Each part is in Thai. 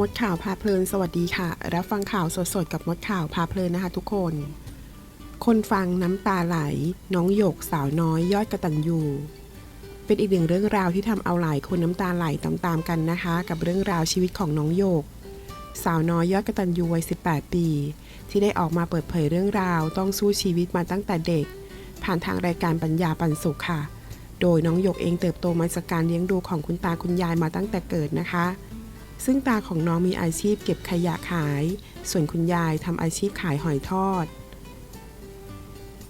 มดข่าวพาเพลินสวัสดีค่ะ รับฟังข่าวสดๆ กับมดข่าวพาเพลินนะคะทุกคน คนฟังน้ำตาไหล น้องหยกสาวน้อยยอดกระตันยูเป็นอีกหนึ่งเรื่องราวที่ทำเอาหลายคนน้ำตาไหลตามๆกันนะคะ กับเรื่องราวชีวิตของน้องหยก สาวน้อยยอดกระตันยูวัย 18 ปี ที่ได้ออกมาเปิดเผยเรื่องราวต้องสู้ชีวิตมาตั้งแต่เด็ก ผ่านทางรายการปัญญาปันสุขค่ะ โดยน้องหยกเองเติบโตมาจากการเลี้ยงดูของคุณตาคุณยายมาตั้งแต่เกิดนะคะ ซึ่งตาของน้องมีอาชีพเก็บขยะขาย ส่วนคุณยายทำอาชีพขายหอยทอด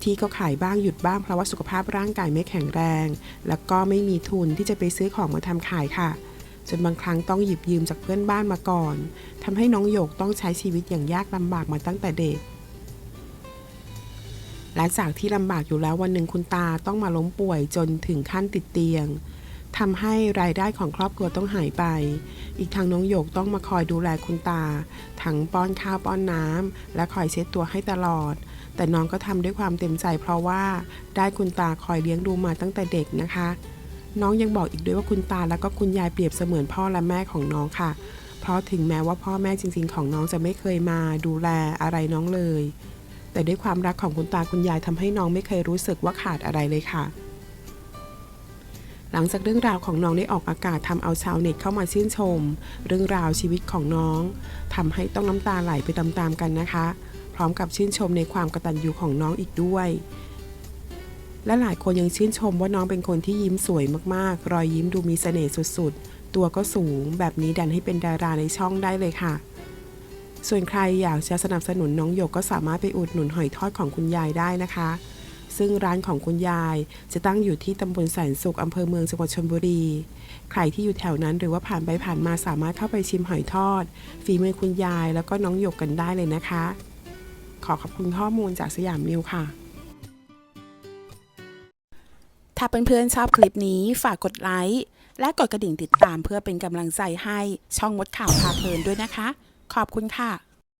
ที่ก็ขายบ้างหยุดบ้างเพราะว่าสุขภาพร่างกายไม่แข็งแรง แล้วก็ไม่มีทุนที่จะไปซื้อของมาทำขายค่ะ จนบางครั้งต้องหยิบยืมจากเพื่อนบ้านมาก่อนทำให้น้องหยกต้องใช้ชีวิตอย่างยากลำบากมาตั้งแต่เด็กและจากที่ลำบากอยู่แล้ววันหนึ่งคุณตาต้องมาล้มป่วยจนถึงขั้นติดเตียง ทำให้รายได้ของครอบครัวต้องหายไป อีกทางน้องหยกต้องมาคอยดูแลคุณตา ทั้งป้อนข้าวป้อนน้ำและคอยเช็ดตัวให้ตลอด แต่น้องก็ทำด้วยความเต็มใจเพราะว่าได้คุณตาคอยเลี้ยงดูมาตั้งแต่เด็กนะคะ น้องยังบอกอีกด้วยว่าคุณตาและก็คุณยายเปรียบเสมือนพ่อและแม่ของน้องค่ะ เพราะถึงแม้ว่าพ่อแม่จริง ๆ ของน้องจะไม่เคยมาดูแลอะไรน้องเลย แต่ด้วยความรักของคุณตาคุณยายทำให้น้องไม่เคยรู้สึกว่าขาดอะไรเลยค่ะ หลังจากเรื่องราวของน้องได้ออกอากาศทำเอาชาวเน็ตเข้ามาชื่นชม เรื่องราวชีวิตของน้องทำให้ต้องน้ำตาไหลไปตามๆกันนะคะ พร้อมกับชื่นชมในความกตัญญูของน้องอีกด้วย และหลายคนยังชื่นชมว่าน้องเป็นคนที่ยิ้มสวยมากๆ รอยยิ้มดูมีเสน่ห์สุดๆ ตัวก็สูง แบบนี้ดันให้เป็นดาราในช่องได้เลยค่ะส่วนใครอยากจะสนับสนุนน้องหยกก็สามารถไปอุดหนุนหอยทอดของคุณยายได้นะคะ ซึ่งร้านของคุณยายจะตั้งอยู่ที่ตำบลแสนสุขอำเภอเมืองจังหวัดชลบุรี ใครที่อยู่แถวนั้นหรือว่าผ่านไปผ่านมาสามารถเข้าไปชิมหอยทอด ฝีมือคุณยายแล้วก็น้องหยกกันได้เลยนะคะ ขอขอบคุณข้อมูลจากสยามนิวค่ะถ้าเพื่อนๆชอบคลิปนี้ฝากกดไลค์และกดกระดิ่งติดตามเพื่อเป็นกำลังใจให้ช่องมดข่าวพาเพลินด้วยนะคะ ขอบคุณค่ะ